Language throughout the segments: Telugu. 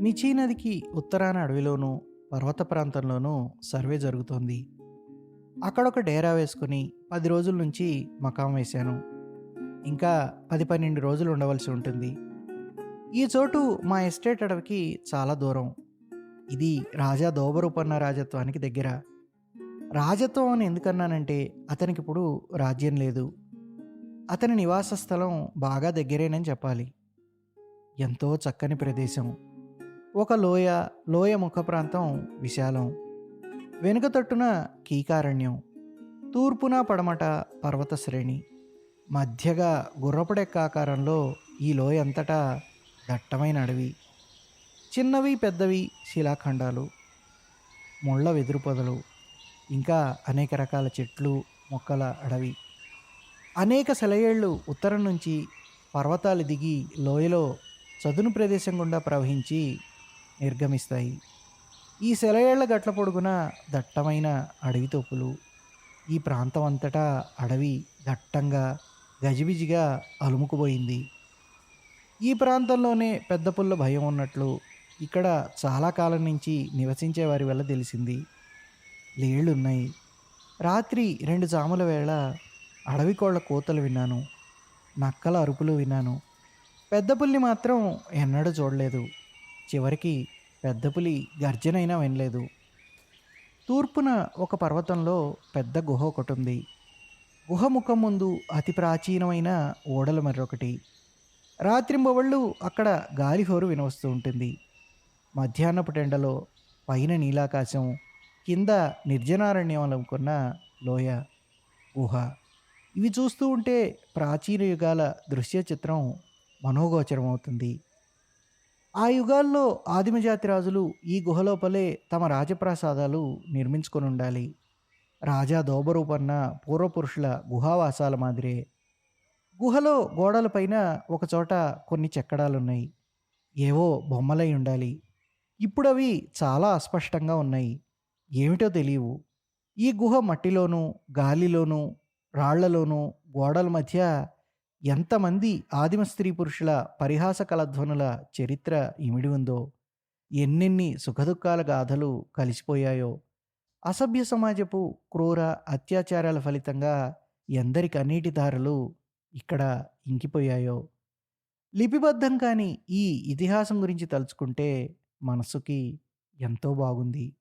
మిచీ నదికి ఉత్తరాన అడవిలోనూ పర్వత ప్రాంతంలోనూ సర్వే జరుగుతోంది. అక్కడొక డేరా వేసుకుని పది రోజుల నుంచి మకాం వేశాను. ఇంకా పది పన్నెండు రోజులు ఉండవలసి ఉంటుంది. ఈ చోటు మా ఎస్టేట్ అడవికి చాలా దూరం. ఇది రాజా దోబరూపన్న రాజత్వానికి దగ్గర. రాజత్వం అని ఎందుకన్నానంటే అతనికి ఇప్పుడు రాజ్యం లేదు. అతని నివాస స్థలం బాగా దగ్గరేనని చెప్పాలి. ఎంతో చక్కని ప్రదేశం. ఒక లోయ లోయ ముఖ ప్రాంతం విశాలం. వెనుక తట్టున కీకారణ్యం. తూర్పున పడమట పర్వత శ్రేణి. మధ్యగా గుర్రపడెక్కాకారంలో ఈ లోయ అంతటా దట్టమైన అడవి. చిన్నవి పెద్దవి శిలాఖండాలు. ముళ్ళ వెదురు పొదలు ఇంకా అనేక రకాల చెట్లు మొక్కల అడవి. అనేక సెలయేళ్ళు ఉత్తరం నుంచి పర్వతాలు దిగి లోయలో చదును ప్రదేశం గుండా ప్రవహించి నిర్గమిస్తాయి. ఈ సెలయేళ్ళ గట్ల పొడుగున దట్టమైన అడవి తోపులు. ఈ ప్రాంతం అంతటా అడవి దట్టంగా గజిబిజిగా అలుముకుపోయింది. ఈ ప్రాంతంలోనే పెద్ద పుల్ల భయం ఉన్నట్లు ఇక్కడ చాలా కాలం నుంచి నివసించే వారి వల్ల తెలిసింది. లేళ్ళున్నాయి. రాత్రి రెండు జాముల వేళ అడవి కోళ్ళ కోతలు విన్నాను. నక్కల అరుపులు విన్నాను. పెద్ద పుల్లి మాత్రం ఎన్నడూ చూడలేదు. చివరికి పెద్ద పులి గర్జనైనా వినలేదు. తూర్పున ఒక పర్వతంలో పెద్ద గుహ ఒకటి ఉంది గుహ ముఖం ముందు అతి ప్రాచీనమైన ఓడలు మరొకటి. రాత్రింబవళ్ళు అక్కడ గాలిహోరు వినవస్తూ ఉంటుంది. మధ్యాహ్నపు టెండలో పైన నీలాకాశం కింద నిర్జనారణ్యం అనుకున్న లోయ గుహ ఇవి చూస్తూ ఉంటే ప్రాచీన యుగాల దృశ్య చిత్రం మనోగోచరం అవుతుంది ఆ యుగాల్లో ఆదిమజాతి రాజులు ఈ గుహలోపలే తమ రాజప్రాసాదాలు నిర్మించుకొని ఉండాలి రాజా దోబరూపన్న పూర్వపురుషుల గుహావాసాల మాదిరే. గుహలో గోడలపైన ఒకచోట కొన్ని చెక్కడాలున్నాయి. ఏవో బొమ్మలై ఉండాలి. ఇప్పుడు అవి చాలా అస్పష్టంగా ఉన్నాయి. ఏమిటో తెలియవు. ఈ గుహ మట్టిలోనూ గాలిలోనూ రాళ్ళలోనూ గోడల మధ్య ఎంతమంది ఆదిమ స్త్రీ పురుషుల పరిహాస కలధ్వనుల చరిత్ర ఇమిడి ఉందో ఎన్నెన్ని సుఖదుఖాల గాథలు కలిసిపోయాయో అసభ్య సమాజపు క్రూర అత్యాచారాల ఫలితంగా ఎందరి కన్నీటి దారులు ఇక్కడ ఇంకిపోయాయో. లిపిబద్ధం కాని ఈ ఇతిహాసం గురించి తలుచుకుంటే మనసుకి ఎంతో బాగుంది.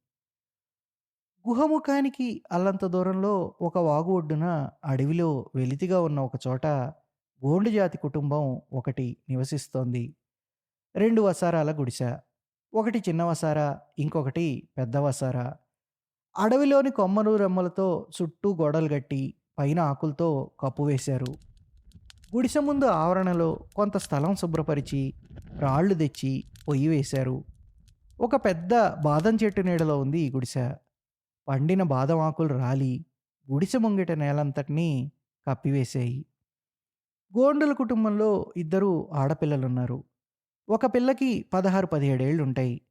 గుహముఖానికి అల్లంత దూరంలో ఒక వాగు ఒడ్డున అడవిలో వెలితిగా ఉన్న ఒక చోట గోండు జాతి కుటుంబం ఒకటి నివసిస్తోంది. రెండు వసారాల గుడిసె ఒకటి చిన్న వసార ఇంకొకటి పెద్ద వసార. అడవిలోని కొమ్మలు రెమ్మలతో చుట్టూ గోడలు కట్టి పైన ఆకులతో కప్పు వేశారు. గుడిసె ముందు ఆవరణలో కొంత స్థలం శుభ్రపరిచి రాళ్ళు తెచ్చి పొయ్యి వేశారు. ఒక పెద్ద బాదం చెట్టు నీడలో ఉంది ఈ గుడిసె. పండిన బాదం ఆకులు రాలి గుడిసె ముంగిట నేలంతటినీ కప్పివేశాయి గోండుల కుటుంబంలో ఇద్దరు ఆడపిల్లలున్నారు. ఒక పిల్లకి పదహారు పదిహేడేళ్ళు ఉంటాయి.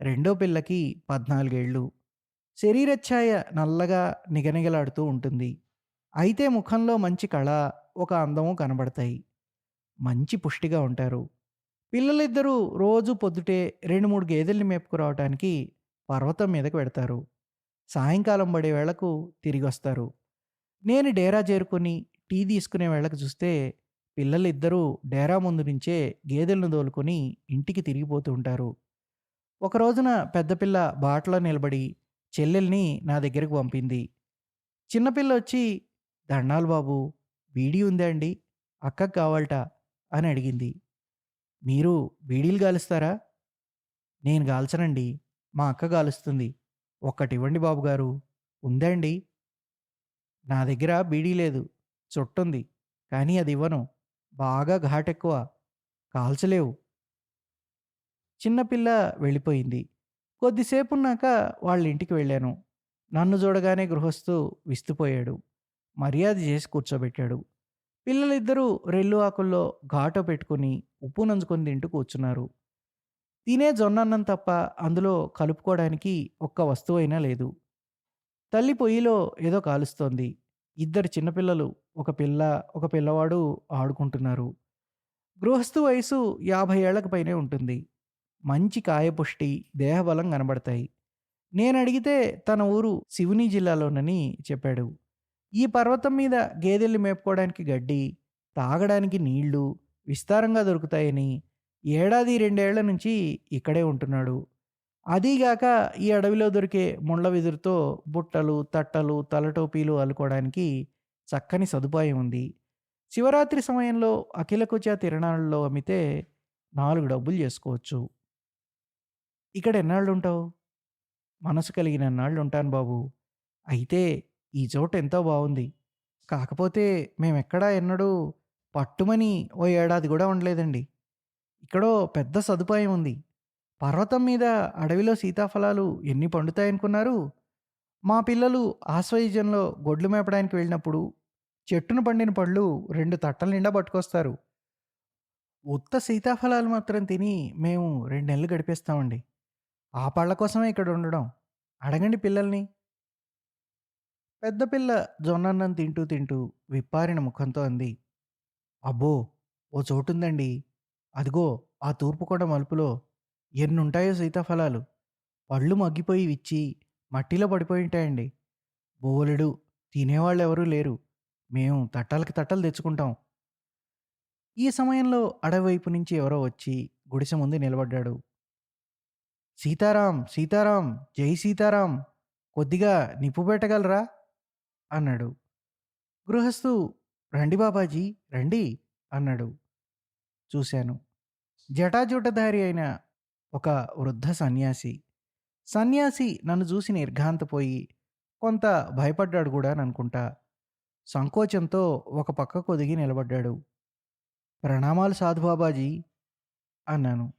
రెండో పిల్లకి పద్నాలుగేళ్ళు. శరీరఛాయ నల్లగా నిగనిగలాడుతూ ఉంటుంది. అయితే ముఖంలో మంచి కళ ఒక అందము కనబడతాయి. మంచి పుష్టిగా ఉంటారు. పిల్లలిద్దరూ రోజు పొద్దుటే రెండు మూడు గేదెల్ని మేపుకురావటానికి పర్వతం మీదకు పెడతారు సాయంకాలం పడే వేళకు తిరిగి వస్తారు నేను డేరా చేరుకొని టీ తీసుకునే వేళకు చూస్తే పిల్లలిద్దరూ డేరా ముందు నుంచే గేదెలను దోలుకొని ఇంటికి తిరిగిపోతూ ఉంటారు. ఒక రోజున పెద్ద బాటలో నిలబడి చెల్లెల్ని నా దగ్గరకు పంపింది. చిన్నపిల్ల వచ్చి దండాలు బాబు బీడీ ఉందా అండి? అక్కకు కావాలట అని అడిగింది. మీరు బీడీలు గాలుస్తారా? నేను గాల్చనండి. మా అక్క గాలుస్తుంది. ఒక్కటి ఇవ్వండి బాబు గారు. నా దగ్గర బీడీ లేదు. చుట్టుంది. కానీ అది ఇవ్వను. బాగా ఘాటెక్కువ కాల్చలేవు. చిన్నపిల్ల వెళ్ళిపోయింది. కొద్దిసేపున్నాక వాళ్ళ ఇంటికి వెళ్ళాను. నన్ను చూడగానే గృహస్థు విస్తుపోయాడు. మర్యాద చేసి కూర్చోబెట్టాడు. పిల్లలిద్దరూ రెల్లు ఆకుల్లో ఘాటో పెట్టుకుని ఉప్పు నంచుకొని తింటూ కూర్చున్నారు. తినే జొన్నన్నం తప్ప అందులో కలుపుకోవడానికి ఒక్క వస్తువైనా లేదు తల్లి పొయ్యిలో ఏదో కాలుస్తోంది ఇద్దరు చిన్నపిల్లలు, ఒక పిల్ల, ఒక పిల్లవాడు ఆడుకుంటున్నారు. గృహస్థు వయసు 50 ఏళ్ళకు పైనే ఉంటుంది. మంచి కాయపుష్టి, దేహబలం కనబడతాయి. నేను అడిగితే తన ఊరు శివుని జిల్లాలోనని చెప్పాడు. ఈ పర్వతం మీద గేదెల్ని మేపుకోవడానికి గడ్డి, తాగడానికి నీళ్ళు విస్తారంగా దొరుకుతాయని ఏడాది, రెండేళ్ళ నుంచి ఇక్కడే ఉంటున్నాడు. అదీగాక ఈ అడవిలో దొరికే ముళ్ళ వెదురుతో బుట్టలు, తట్టలు, తలటోపీలు అల్లుకోవడానికి చక్కని సదుపాయం ఉంది. శివరాత్రి సమయంలో అఖిలకుచ తిరణాలలో అమ్మితే నాలుగు డబ్బులు చేసుకోవచ్చు. ఇక్కడ ఎన్నాళ్ళు ఉంటావు మనసు కలిగినన్నాళ్ళుంటాను బాబూ. అయితే ఈ చోటు ఎంతో బాగుంది కాకపోతే మేమెక్కడా ఎన్నడూ పట్టుమని ఓ ఏడాది కూడా ఉండలేదండి. ఇక్కడో పెద్ద సదుపాయం ఉంది. పర్వతం మీద అడవిలో సీతాఫలాలు ఎన్ని పండుతాయనుకున్నారు? మా పిల్లలు ఆశ్వయుజంలో గొడ్లు మేపడానికి వెళ్ళినప్పుడు చెట్టును పండిన పళ్ళు రెండు తట్టల నిండా పట్టుకొస్తారు. ఉత్త సీతాఫలాలు మాత్రం తిని మేము రెండు నెలలు గడిపేస్తామండి. ఆ పళ్ళ కోసమే ఇక్కడ ఉండడం. అడగండి పిల్లల్ని. పెద్ద పిల్ల జొన్నన్నం తింటూ తింటూ విప్పారిన ముఖంతో అంది. అబ్బో! ఓ చోటుందండి. అదిగో ఆ తూర్పుకొండ మలుపులో ఎన్నుంటాయో సీతాఫలాలు. పళ్ళు మగ్గిపోయి విచ్చి మట్టిలో పడిపోయి ఉంటాయండి బోలెడు. తినేవాళ్ళు ఎవరూ లేరు. మేము తట్టాలకి తట్టలు తెచ్చుకుంటాం. ఈ సమయంలో అడవి వైపు నుంచి ఎవరో వచ్చి గుడిసె ముందు నిలబడ్డాడు. సీతారాం! సీతారాం! జై సీతారాం! కొద్దిగా నిప్పు పెట్టగలరా? అన్నాడు. గృహస్థు రండి బాబాజీ రండి అన్నాడు. చూశాను. జటాజుటధారి అయిన ఒక వృద్ధ సన్యాసి. సన్యాసి నన్ను చూసి నిర్ఘాంతపోయి కొంత భయపడ్డాడు కూడా అనుకుంటా సంకోచంతో ఒక పక్కకు ఒదిగి నిలబడ్డాడు. ప్రణామాలు సాధు బాబాజీ అన్నాను.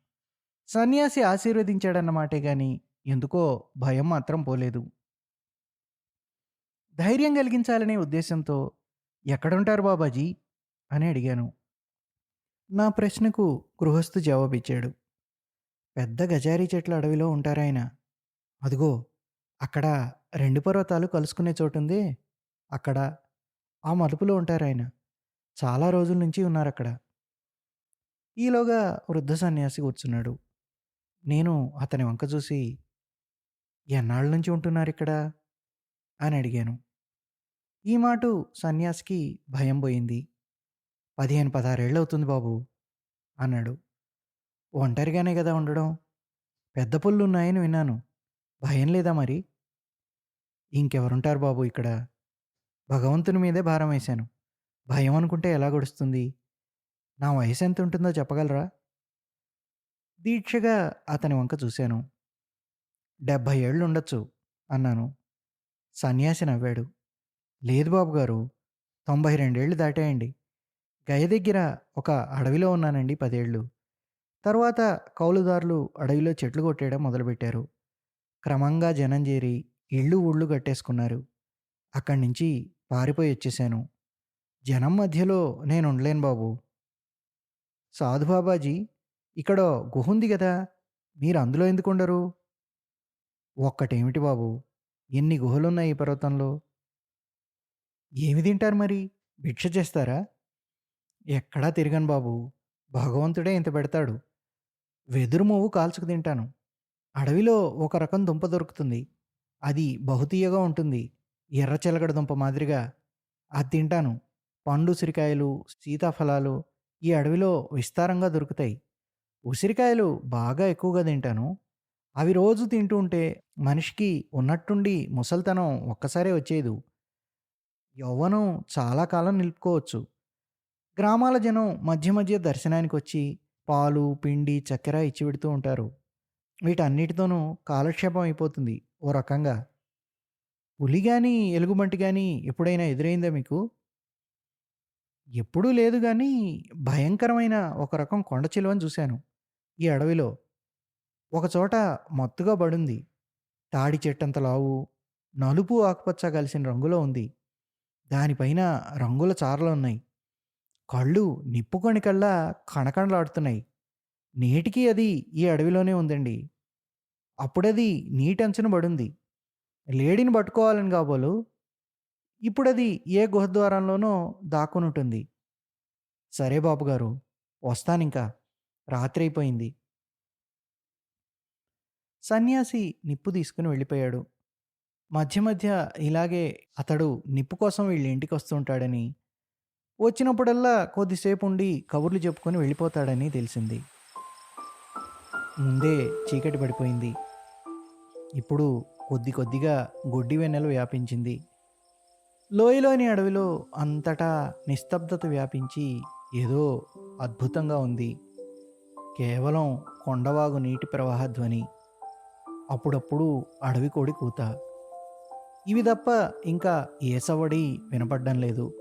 సన్యాసి ఆశీర్వదించాడన్నమాటే గాని ఎందుకో భయం మాత్రం పోలేదు. ధైర్యం కలిగించాలనే ఉద్దేశంతో ఎక్కడుంటారు బాబాజీ అని అడిగాను. నా ప్రశ్నకు గృహస్థు జవాబిచ్చాడు. పెద్ద గజారి చెట్ల అడవిలో ఉంటారాయన. అదిగో అక్కడ రెండు పర్వతాలు కలుసుకునే చోటుందే అక్కడ. ఆ మలుపులో ఉంటారాయన. చాలా రోజుల నుంచి ఉన్నారక్కడ. ఈలోగా వృద్ధ సన్యాసి కూర్చున్నాడు. నేను అతని వంక చూసి ఎన్నాళ్ళ నుంచి ఉంటున్నారు ఇక్కడ అని అడిగాను. ఈ మాటు సన్యాసికి భయం పోయింది. పదిహేను పదహారేళ్ళు అవుతుంది బాబు అన్నాడు. ఒంటరిగానే కదా ఉండడం. పెద్ద పులులున్నాయని విన్నాను. భయం లేదా మరి? ఇంకెవరుంటారు బాబు ఇక్కడ. భగవంతుని మీదే భారం వేశాను. భయం అనుకుంటే ఎలా గడుస్తుంది? నా వయసు ఎంత ఉంటుందో చెప్పగలరా? దీక్షగా అతని వంక చూశాను. డెబ్భై ఏళ్ళు ఉండొచ్చు అన్నాను. సన్యాసి నవ్వాడు. లేదు బాబుగారు. తొంభై రెండేళ్ళు దాటాయండి. గయ దగ్గర ఒక అడవిలో ఉన్నానండి పదేళ్ళు తర్వాత కౌలుదారులు అడవిలో చెట్లు కొట్టేయడం మొదలుపెట్టారు. క్రమంగా జనం చేరి ఇళ్ళు, ఊళ్ళు కట్టేసుకున్నారు. అక్కడి నుంచి పారిపోయి వచ్చేసాను జనం మధ్యలో నేనుండలేను బాబూ. సాధు బాబాజీ గుహ గుహుంది కదా మీరు అందులో ఎందుకు ఉండరు ఒక్కటేమిటి బాబు ఎన్ని గుహలున్నాయి ఈ పర్వతంలో. ఏమి తింటారు మరి? భిక్ష చేస్తారా? ఎక్కడా తిరగను బాబు భగవంతుడే ఇంత పెడతాడు. వెదురు మువ్వు కాల్చుకు తింటాను. అడవిలో ఒక రకం దుంప దొరుకుతుంది. అది బహుతీయగా ఉంటుంది. ఎర్ర చిలకడ దుంప మాదిరిగా. అది తింటాను. పండు ఉసిరికాయలు, సీతాఫలాలు ఈ అడవిలో విస్తారంగా దొరుకుతాయి. ఉసిరికాయలు బాగా ఎక్కువగా తింటాను. అవి రోజు తింటూ ఉంటే మనిషికి ఉన్నట్టుండి ముసలితనం ఒక్కసారే వచ్చేయదు. యవ్వనం చాలా కాలం నిలుపుకోవచ్చు. గ్రామాల జనం మధ్య మధ్య దర్శనానికి వచ్చి పాలు, పిండి, చక్కెర ఇచ్చి పెడుతూ ఉంటారు. వీటన్నిటితోనూ కాలక్షేపం అయిపోతుంది ఓ రకంగా. పులి కానీ ఎలుగుబంటి కానీ ఎప్పుడైనా ఎదురైందా మీకు? ఎప్పుడూ లేదు కానీ భయంకరమైన ఒక రకం కొండ చిలువని చూశాను ఈ అడవిలో. ఒకచోట మత్తుగా పడుంది. తాడి చెట్టంత లావు, నలుపు, ఆకుపచ్చ కలిసిన రంగులో ఉంది. దానిపైన రంగుల చారలు ఉన్నాయి కళ్ళు నిప్పు కణికల్లా కణకణలాడుతున్నాయి. నేటికీ అది ఈ అడవిలోనే ఉందండి. అప్పుడది నీటంచున పడుంది. లేడిని పట్టుకోవాలని కాబోలు ఇప్పుడది ఏ గుహద్వారంలోనో దాక్కునుంటుంది. సరే బాబుగారు వస్తానింకా. అయిపోయింది సన్యాసి నిప్పు తీసుకుని వెళ్ళిపోయాడు. మధ్య మధ్య ఇలాగే అతడు నిప్పు కోసం వీళ్ళ ఇంటికొస్తుంటాడని, వచ్చినప్పుడల్లా కొద్దిసేపు ఉండి కబుర్లు చెప్పుకొని వెళ్ళిపోతాడని తెలిసింది. ముందే చీకటి పడిపోయింది. ఇప్పుడు కొద్ది కొద్దిగా గొడ్డి వెన్నెలు వ్యాపించింది. లోయలోని అడవిలో అంతటా నిస్తబ్దత వ్యాపించి ఏదో అద్భుతంగా ఉంది. కేవలం కొండవాగు నీటి ప్రవాహ ధ్వని. అప్పుడప్పుడు అడవి కోడి కూత. ఇవి తప్ప ఇంకా ఏ సవ్వడి వినపడ్డం లేదు.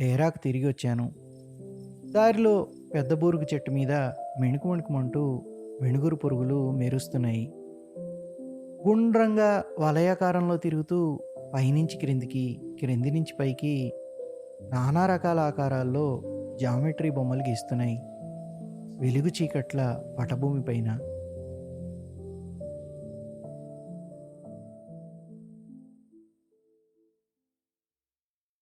డేరాకు తిరిగి వచ్చాను దారిలో పెద్ద బూరుగు చెట్టు మీద మెణుకు వణుకుమంటూ వెనుగురు పురుగులు మెరుస్తున్నాయి. గుండ్రంగా వలయాకారంలో తిరుగుతూ పైనుంచి క్రిందికి, క్రింది నుంచి పైకి నానా రకాల ఆకారాల్లో జామెట్రీ బొమ్మలు గీస్తున్నాయి. వెలుగు చీకట్ల పటభూమి పైన.